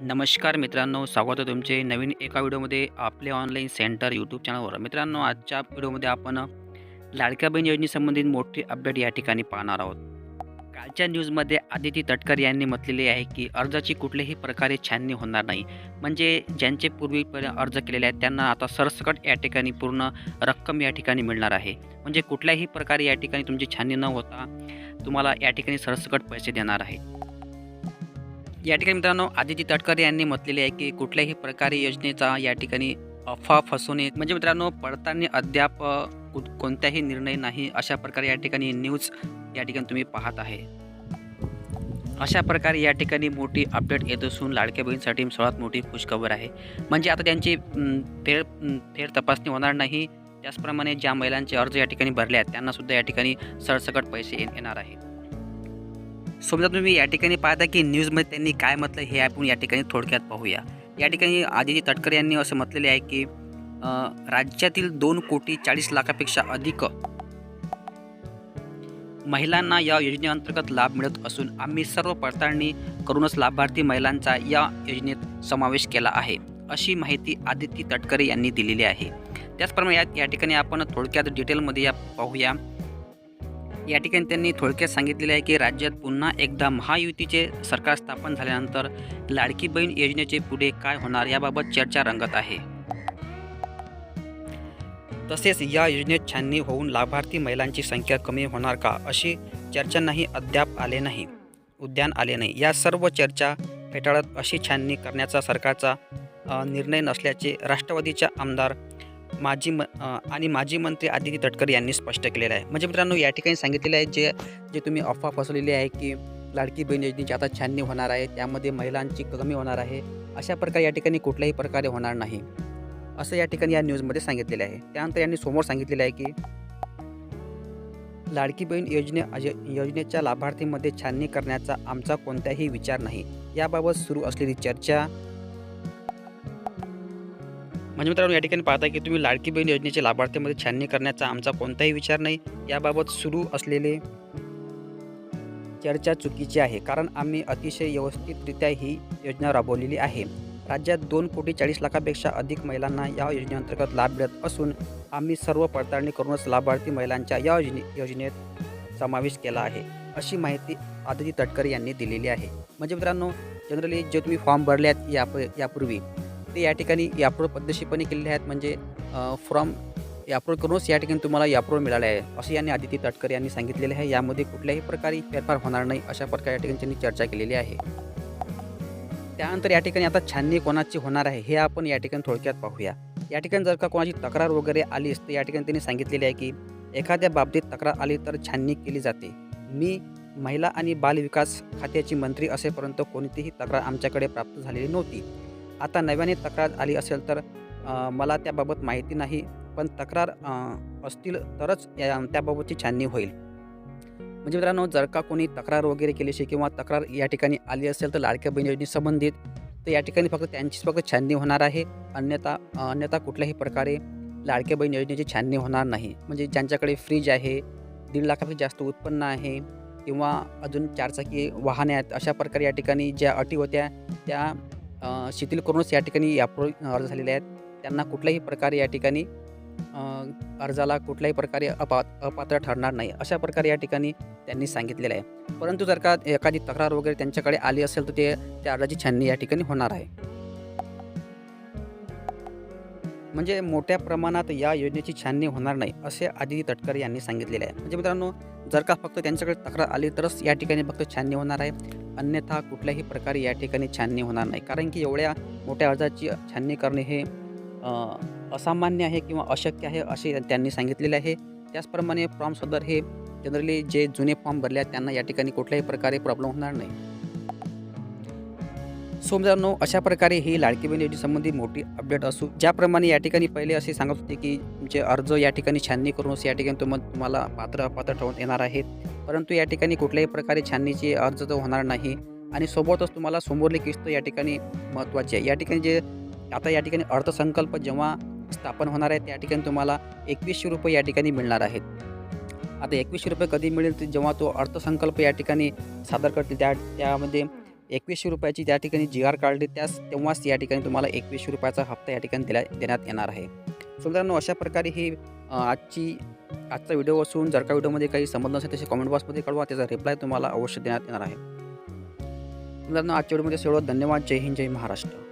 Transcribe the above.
नमस्कार मित्रांनो स्वागत आहे तुमचे नवीन एका व्हिडिओमध्ये आपले ऑनलाईन सेंटर यूट्यूब चॅनलवर मित्रांनो आजच्या व्हिडिओमध्ये आपण लाडक्या बहीण योजनेसंबंधित मोठी अपडेट या ठिकाणी पाहणार आहोत. कालच्या न्यूजमध्ये आदिती तटकर यांनी म्हटलेले आहे की अर्जाची कुठल्याही प्रकारे छाननी होणार नाही. म्हणजे ज्यांचे पूर्वीपर्यंत अर्ज केलेले आहेत त्यांना आता सरसकट या ठिकाणी पूर्ण रक्कम या ठिकाणी मिळणार आहे. म्हणजे कुठल्याही प्रकारे या ठिकाणी तुमची छाननी न होता तुम्हाला या ठिकाणी सरसकट पैसे देणार आहे. या ठिकाणी मित्रांनो आदिती तटकरे यांनी म्हटलेले आहे की कुठल्याही प्रकारे योजनेचा या ठिकाणी अफवा फसवणे म्हणजे मित्रांनो पडताळणी अद्याप अ, कोणताही निर्णय नाही अशा प्रकारे या ठिकाणी न्यूज या ठिकाणी तुम्ही पाहत आहे. अशा प्रकारे या ठिकाणी मोठी अपडेट येत असून लाडक्या बहीणसाठी सर्वात मोठी खुशखबर आहे. म्हणजे आता त्यांची फेर फेर तपासणी होणार नाही. त्याचप्रमाणे ज्या महिलांचे अर्ज या ठिकाणी भरले आहेत त्यांनासुद्धा या ठिकाणी सरसकट पैसे येणार आहेत. समजा तुम्ही या ठिकाणी पाहता की न्यूजमध्ये त्यांनी काय म्हटलं हे आपण या ठिकाणी थोडक्यात पाहूया. या ठिकाणी आदिती तटकरे यांनी असं म्हटलेले आहे की राज्यातील दोन कोटी चाळीस लाखापेक्षा अधिक महिलांना या योजनेअंतर्गत लाभ मिळत असून आम्ही सर्व पडताळणी करूनच लाभार्थी महिलांचा या योजनेत समावेश केला आहे अशी माहिती आदिती तटकरे यांनी दिलेली आहे. त्याचप्रमाणे या ठिकाणी आपण थोडक्यात डिटेलमध्ये या पाहूया. या ठिकाणी त्यांनी थोडक्यात सांगितलेले आहे की राज्यात पुन्हा एकदा महायुतीचे सरकार स्थापन झाल्यानंतर लाडकी बहीण योजनेचे पुढे काय होणार याबाबत चर्चा रंगत आहे. तसेच या योजनेत छाननी होऊन लाभार्थी महिलांची संख्या कमी होणार का अशी चर्चांनाही अद्याप आले नाही उद्यान आले नाही. या सर्व चर्चा फेटाळत अशी छाननी करण्याचा सरकारचा निर्णय नसल्याचे राष्ट्रवादीच्या आमदार माजी म आणि माजी मंत्री आदिती तटकर यांनी स्पष्ट केलेलं आहे. म्हणजे मित्रांनो या ठिकाणी सांगितलेलं आहे जे जे तुम्ही अफवा फसवलेली आहे की लाडकी बहीण योजनेची आता छाननी होणार आहे त्यामध्ये महिलांची कमी होणार आहे अशा प्रकारे या ठिकाणी कुठल्याही प्रकारे होणार नाही असं या ठिकाणी या न्यूजमध्ये सांगितलेलं आहे. त्यानंतर यांनी समोर सांगितलेलं आहे की लाडकी बहीण योजने योजनेच्या लाभार्थीमध्ये छाननी करण्याचा आमचा कोणताही विचार नाही. याबाबत सुरू असलेली चर्चा म्हणजे मित्रांनो या ठिकाणी पाहता की तुम्ही लाडकी बहीण योजनेचे लाभार्थीमध्ये छाननी करण्याचा आमचा कोणताही विचार नाही. याबाबत सुरू असलेले चर्चा चुकीची आहे कारण आम्ही अतिशय व्यवस्थितरित्या ही योजना राबवलेली आहे. राज्यात दोन कोटी चाळीस लाखापेक्षा अधिक महिलांना या योजनेअंतर्गत लाभ मिळत असून आम्ही सर्व पडताळणी करूनच लाभार्थी महिलांच्या या योजने योजनेत समावेश केला आहे अशी माहिती आदिती तटकरे यांनी दिलेली आहे. म्हणजे मित्रांनो जनरली जे तुम्ही फॉर्म भरले आहेत याप यापूर्वी ते या ठिकाणी याप्रो पद्धतशीरपणे केलेले आहेत. म्हणजे फ्रॉम याप्रो करूनच या ठिकाणी तुम्हाला याप्रो मिळाले आहे. असे यांनी आदिती तटकर यांनी सांगितलेले आहे. यामध्ये कुठल्याही प्रकारे फेरफार होणार नाही अशा प्रकारे या ठिकाणी त्यांनी चर्चा केलेली आहे. त्यानंतर या ठिकाणी आता छाननी कोणाची होणार आहे हे आपण या ठिकाणी थोडक्यात पाहूया. या ठिकाणी जर का कोणाची तक्रार वगैरे आली तर या ठिकाणी त्यांनी सांगितलेले आहे की एखाद्या बाबतीत तक्रार आली तर छाननी केली जाते. मी महिला आणि बालविकास खात्याची मंत्री असेपर्यंत कोणतीही तक्रार आमच्याकडे प्राप्त झालेली नव्हती. आता नव्याने तक्रार आली असेल तर मला त्याबाबत माहिती नाही पण तक्रार असतील तरच या त्याबाबतची छाननी होईल. म्हणजे मित्रांनो जर का कोणी तक्रार वगैरे केली असेल किंवा तक्रार या ठिकाणी आली असेल तर लाडक्या बहीण योजनेसंबंधित तर या ठिकाणी फक्त त्यांचीच फक्त छाननी होणार आहे. अन्यथा अन्यथा कुठल्याही प्रकारे लाडक्या बहीण योजनेची छाननी होणार नाही. म्हणजे ज्यांच्याकडे फ्रीज आहे दीड लाखापेक्षा जास्त उत्पन्न आहे किंवा अजून चारचाकी वाहने आहेत अशा प्रकारे या ठिकाणी ज्या अटी होत्या त्या शिथिल करूनच या ठिकाणी याप्रो अर्ज झालेले आहेत. त्यांना कुठल्याही प्रकारे या ठिकाणी अर्जाला कुठल्याही प्रकारे अपा अपात्र ठरणार नाही अशा प्रकारे या ठिकाणी त्यांनी सांगितलेलं आहे. परंतु जर का एखादी तक्रार वगैरे त्यांच्याकडे आली असेल तर ते त्या अर्जाची छाननी या ठिकाणी होणार आहे. म्हणजे मोठ्या प्रमाणात या योजनेची छाननी होणार नाही असे आदिती तटकर यांनी सांगितलेले आहे. म्हणजे मित्रांनो जर का फक्त त्यांच्याकडे तक्रार आली तरच या ठिकाणी फक्त छाननी होणार आहे. अन्यथा कुठल्याही प्रकारे या ठिकाणी छाननी होणार नाही. कारण की एवढ्या मोठ्या अर्जाची छाननी करणे हे असामान्य आहे किंवा अशक्य आहे असे त्यांनी सांगितलेले आहे. त्याचप्रमाणे फॉर्म सदर हे जनरली जे जुने फॉर्म भरले आहेत त्यांना या ठिकाणी कुठल्याही प्रकारे प्रॉब्लेम होणार नाही. सो मित्रांनो अशा प्रकारे ही लाडकी बहीण योजनेसंबंधी मोठी अपडेट असू ज्याप्रमाणे या ठिकाणी पहिले असे सांगत होते की तुमचे अर्ज या ठिकाणी छाननी करूनच या ठिकाणी तुम्हाला तुम्हाला पात्र अपात्र ठरवण्यात येणार आहेत. परंतु या ठिकाणी कुठल्याही प्रकारे छाननीचे अर्ज तर होणार नाही. आणि सोबतच तुम्हाला समोरली किस्त या ठिकाणी महत्त्वाची आहे. या ठिकाणी जे आता या ठिकाणी अर्थसंकल्प जेव्हा स्थापन होणार आहे त्या ठिकाणी तुम्हाला एकवीसशे रुपये या ठिकाणी मिळणार आहेत. आता एकवीसशे रुपये कधी मिळेल ते जेव्हा तो अर्थसंकल्प या ठिकाणी सादर करतील त्या त्यामध्ये एकवीसशे रुपयाची त्या ठिकाणी जी आर काढली त्यास तेव्हाच या ठिकाणी तुम्हाला एकवीसशे रुपयाचा हप्ता या ठिकाणी दिल्या देण्यात येणार आहे. सो मित्रांनो अशा प्रकारे ही आजची आजचा व्हिडिओ असून जर का व्हिडिओमध्ये काही समज नसेल तसे कमेंट बॉक्समध्ये कळवा त्याचा रिप्लाय तुम्हाला अवश्य देण्यात येणार आहे. मित्रांनो आजच्या व्हिडिओमध्ये एवढं धन्यवाद. जय हिंद जय महाराष्ट्र.